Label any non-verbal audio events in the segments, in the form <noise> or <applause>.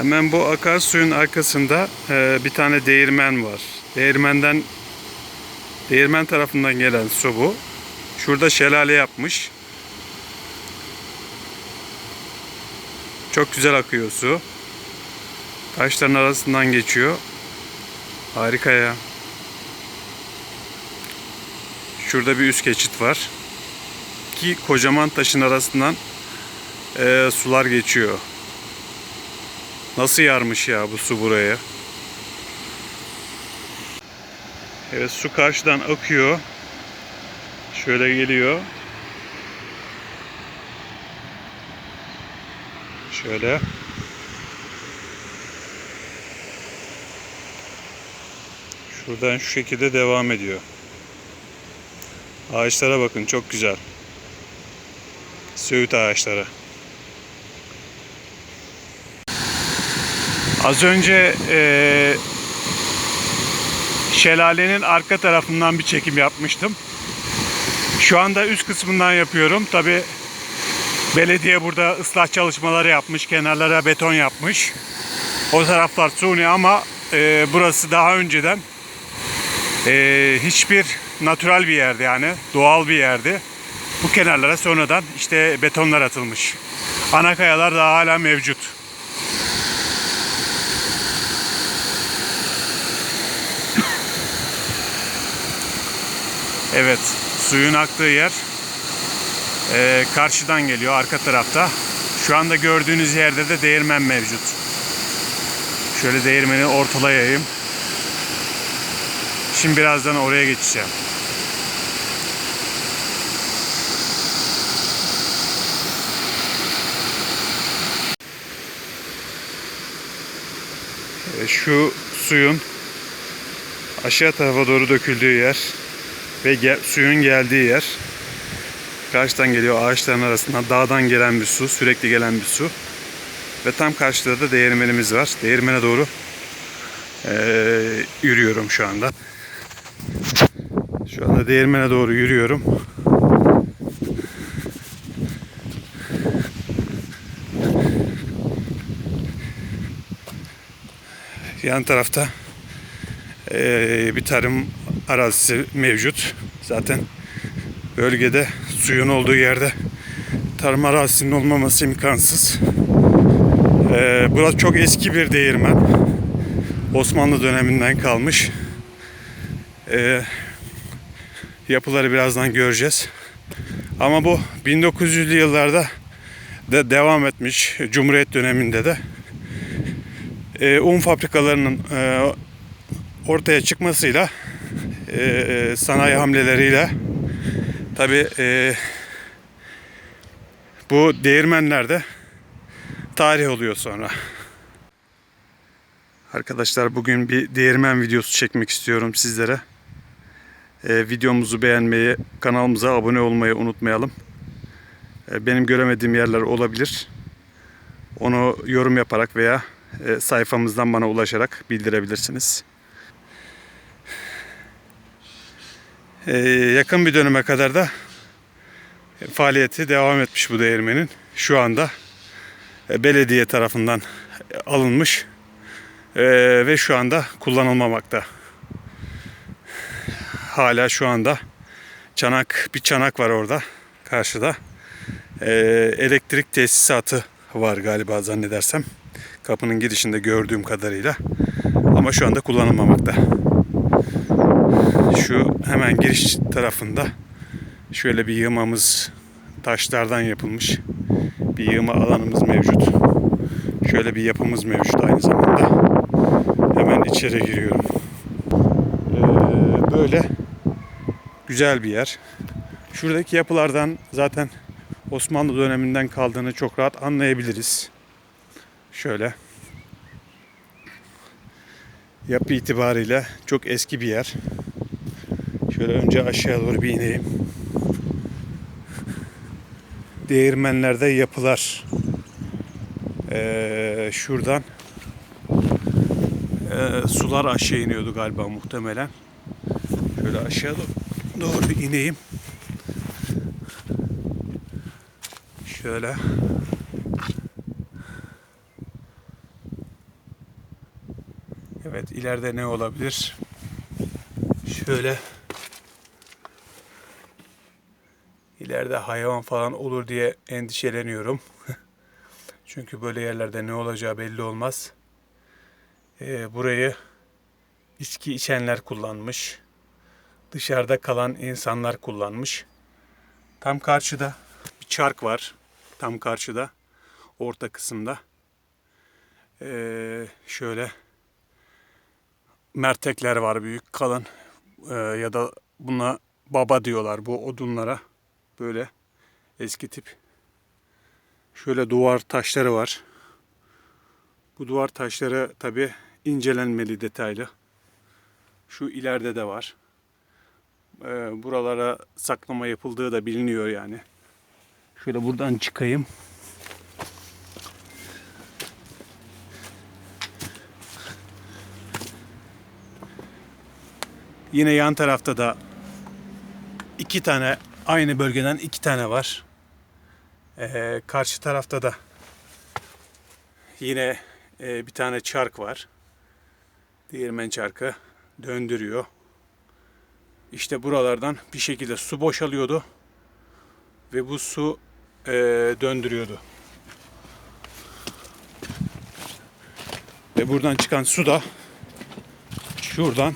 Hemen bu akarsuyun arkasında e, bir tane değirmen var. Değirmenden değirmen tarafından gelen su bu. Şurada şelale yapmış. Çok güzel akıyor su. Taşların arasından geçiyor. Harika ya. Şurada bir üst geçit var. Ki kocaman taşın arasından e, sular geçiyor. Nasıl yarmış ya bu su buraya? Evet su karşıdan akıyor. Şöyle geliyor. Şöyle. Şuradan şu şekilde devam ediyor. Ağaçlara bakın çok güzel. Söğüt ağaçları. Az önce eee, şelalenin arka tarafından bir çekim yapmıştım. Şu anda üst kısmından yapıyorum. Tabi belediye burada ıslah çalışmaları yapmış. Kenarlara beton yapmış. O taraflar suni ama eee, burası daha önceden eee, hiçbir natural bir yerdi yani. Doğal bir yerdi. Bu kenarlara sonradan işte betonlar atılmış. Ana kayalar daha hala mevcut. Evet, suyun aktığı yer eee, karşıdan geliyor, arka tarafta. Şu anda gördüğünüz yerde de değirmen mevcut. Şöyle değirmeni ortalayayım. Şimdi birazdan oraya geçeceğim. E, Şu suyun aşağı tarafa doğru döküldüğü yer ve gel- suyun geldiği yer. Karşıdan geliyor ağaçların arasından dağdan gelen bir su, sürekli gelen bir su. Ve tam karşıda da değirmenimiz var. Değirmene doğru eee, yürüyorum şu anda. Şu anda değirmene doğru yürüyorum. Yan tarafta eee, bir tarım arazisi mevcut. Zaten bölgede suyun olduğu yerde tarım arazisinin olmaması imkansız. Eee, burası çok eski bir değirmen. Osmanlı döneminden kalmış. Eee, yapıları birazdan göreceğiz. Ama bu 1900'lü yıllarda da devam etmiş. Cumhuriyet döneminde de e, un fabrikalarının e, ortaya çıkmasıyla e, sanayi hamleleriyle tabi bu değirmenlerde tarih oluyor sonra. Arkadaşlar bugün bir değirmen videosu çekmek istiyorum sizlere. E, videomuzu beğenmeyi, kanalımıza abone olmayı unutmayalım. E, benim göremediğim yerler olabilir. Onu yorum yaparak veya e, sayfamızdan bana ulaşarak bildirebilirsiniz. Yakın bir döneme kadar da faaliyeti devam etmiş bu değirmenin. Şu anda e, belediye tarafından alınmış e, ve şu anda kullanılmamakta. Hala şu anda çanak bir çanak var orada karşıda. E, elektrik tesisatı var galiba zannedersem. Kapının girişinde gördüğüm kadarıyla. Ama şu anda kullanılmamakta. Şu hemen giriş tarafında şöyle bir yığmamız taşlardan yapılmış bir yığma alanımız mevcut. Şöyle bir yapımız mevcut aynı zamanda. Hemen içeri giriyorum. Ee, böyle güzel bir yer. Şuradaki yapılardan zaten Osmanlı döneminden kaldığını çok rahat anlayabiliriz. Şöyle. Yapı itibariyle çok eski bir yer. Şöyle önce aşağı doğru bir ineyim. Değirmenlerde yapılar. Ee, şuradan ee, sular aşağı iniyordu galiba muhtemelen. Şöyle aşağı do- doğru bir ineyim. Şöyle. Evet ileride ne olabilir? Şöyle ileride hayvan falan olur diye endişeleniyorum. <laughs> Çünkü böyle yerlerde ne olacağı belli olmaz. Ee, burayı içki içenler kullanmış. Dışarıda kalan insanlar kullanmış. Tam karşıda bir çark var. Tam karşıda. Orta kısımda. Ee, şöyle mertekler var büyük kalın Ee, ya da buna baba diyorlar bu odunlara böyle eski tip. Şöyle duvar taşları var. Bu duvar taşları tabi incelenmeli detaylı. Şu ileride de var. Ee, buralara saklama yapıldığı da biliniyor yani. Şöyle buradan çıkayım. Yine yan tarafta da iki tane aynı bölgeden iki tane var. Ee, karşı tarafta da yine e, bir tane çark var. Değirmen çarkı döndürüyor. İşte buralardan bir şekilde su boşalıyordu ve bu su e, döndürüyordu. Ve buradan çıkan su da şuradan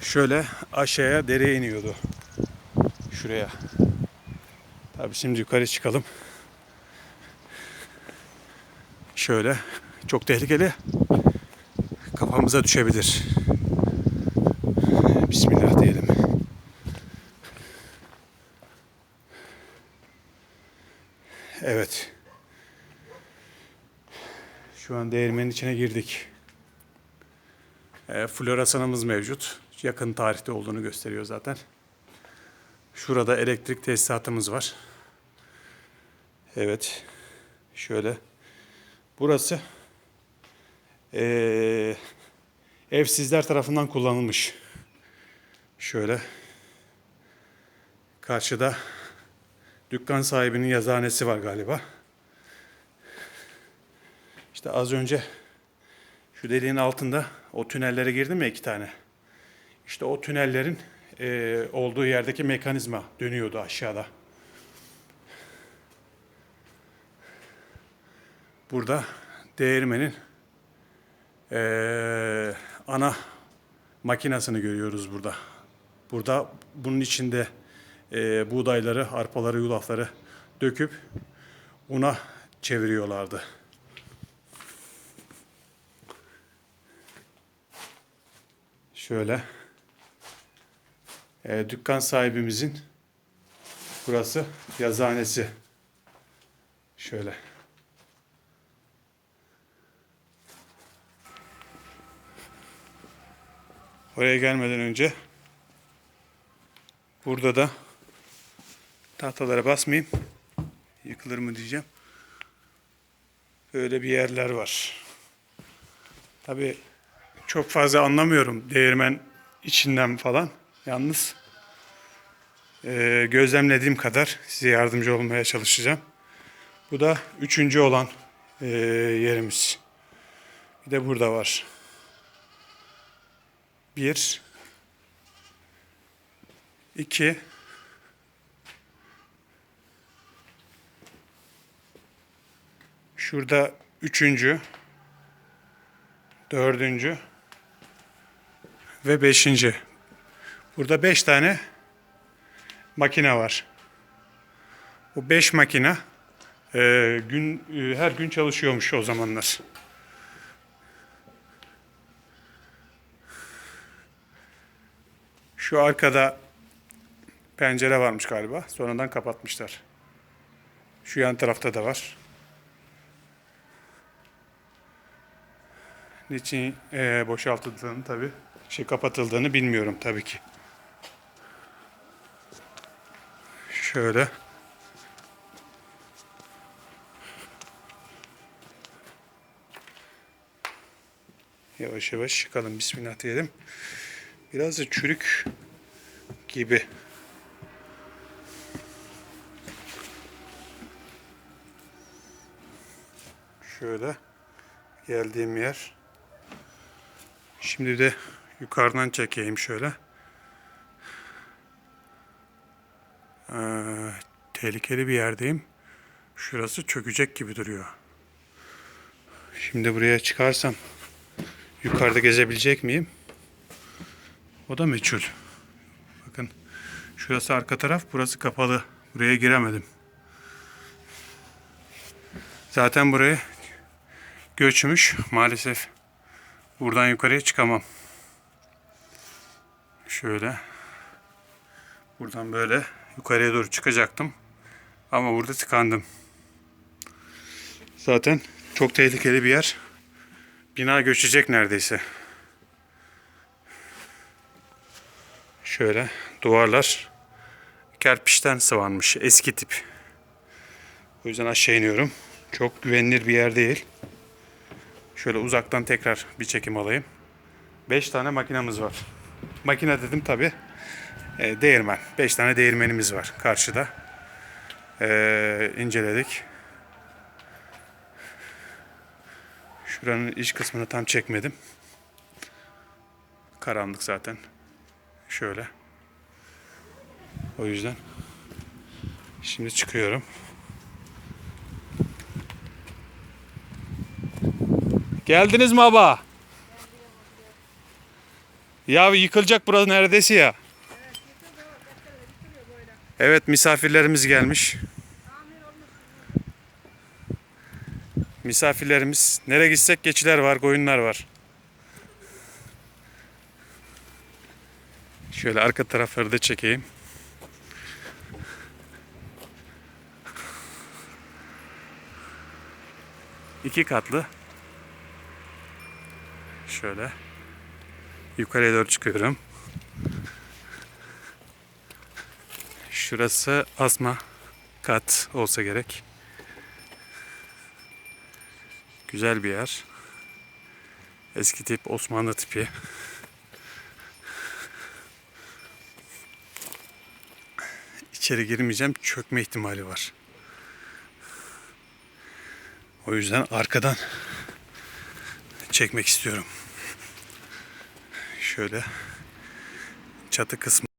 şöyle aşağıya dereye iniyordu. Şuraya. Tabii şimdi yukarı çıkalım. Şöyle. Çok tehlikeli. Kafamıza düşebilir. Bismillah diyelim. Evet. Şu an değirmenin içine girdik. E, floresanımız mevcut. Yakın tarihte olduğunu gösteriyor zaten. Şurada elektrik tesisatımız var. Evet. Şöyle. Burası eee, evsizler tarafından kullanılmış. Şöyle. Karşıda dükkan sahibinin yazıhanesi var galiba. İşte az önce şu deliğin altında o tünellere girdim ya iki tane. İşte o tünellerin e, olduğu yerdeki mekanizma dönüyordu aşağıda. Burada değirmenin e, ana makinasını görüyoruz burada. Burada bunun içinde e, buğdayları, arpaları, yulafları döküp una çeviriyorlardı. Şöyle. E, dükkan sahibimizin burası yazıhanesi. Şöyle. Oraya gelmeden önce burada da tahtalara basmayayım. Yıkılır mı diyeceğim. Böyle bir yerler var. Tabii çok fazla anlamıyorum değirmen içinden falan. Yalnız e, gözlemlediğim kadar size yardımcı olmaya çalışacağım. Bu da üçüncü olan e, yerimiz. Bir de burada var. Bir, iki, şurada üçüncü, dördüncü ve beşinci. Burada beş tane makine var. Bu beş makine e, gün e, her gün çalışıyormuş o zamanlar. Şu arkada pencere varmış galiba. Sonradan kapatmışlar. Şu yan tarafta da var. Niçin e, boşaltıldığını tabi şey kapatıldığını bilmiyorum tabii ki. Şöyle. Yavaş yavaş çıkalım. Bismillah diyelim. Biraz da çürük gibi. Şöyle geldiğim yer. Şimdi de yukarıdan çekeyim şöyle. Ee, tehlikeli bir yerdeyim. Şurası çökecek gibi duruyor. Şimdi buraya çıkarsam yukarıda gezebilecek miyim? O da meçhul. Bakın şurası arka taraf, burası kapalı. Buraya giremedim. Zaten buraya göçmüş. Maalesef buradan yukarıya çıkamam. Şöyle. Buradan böyle yukarıya doğru çıkacaktım. Ama burada tıkandım. Zaten çok tehlikeli bir yer. Bina göçecek neredeyse. Şöyle duvarlar kerpiçten sıvanmış. Eski tip. O yüzden aşağı iniyorum. Çok güvenilir bir yer değil. Şöyle uzaktan tekrar bir çekim alayım. 5 tane makinamız var. Makine dedim tabi. E, değirmen. 5 tane değirmenimiz var karşıda. E, inceledik. Şuranın iç kısmını tam çekmedim. Karanlık zaten. Şöyle. O yüzden. Şimdi çıkıyorum. Geldiniz mi baba? Ya yıkılacak burası neredeyse ya. Evet misafirlerimiz gelmiş. Misafirlerimiz. Nereye gitsek geçiler var, koyunlar var. Şöyle arka tarafları da çekeyim. İki katlı. Şöyle. Yukarıya doğru çıkıyorum. Şurası asma kat olsa gerek. Güzel bir yer. Eski tip Osmanlı tipi. İçeri girmeyeceğim. Çökme ihtimali var. O yüzden arkadan çekmek istiyorum. Şöyle çatı kısmı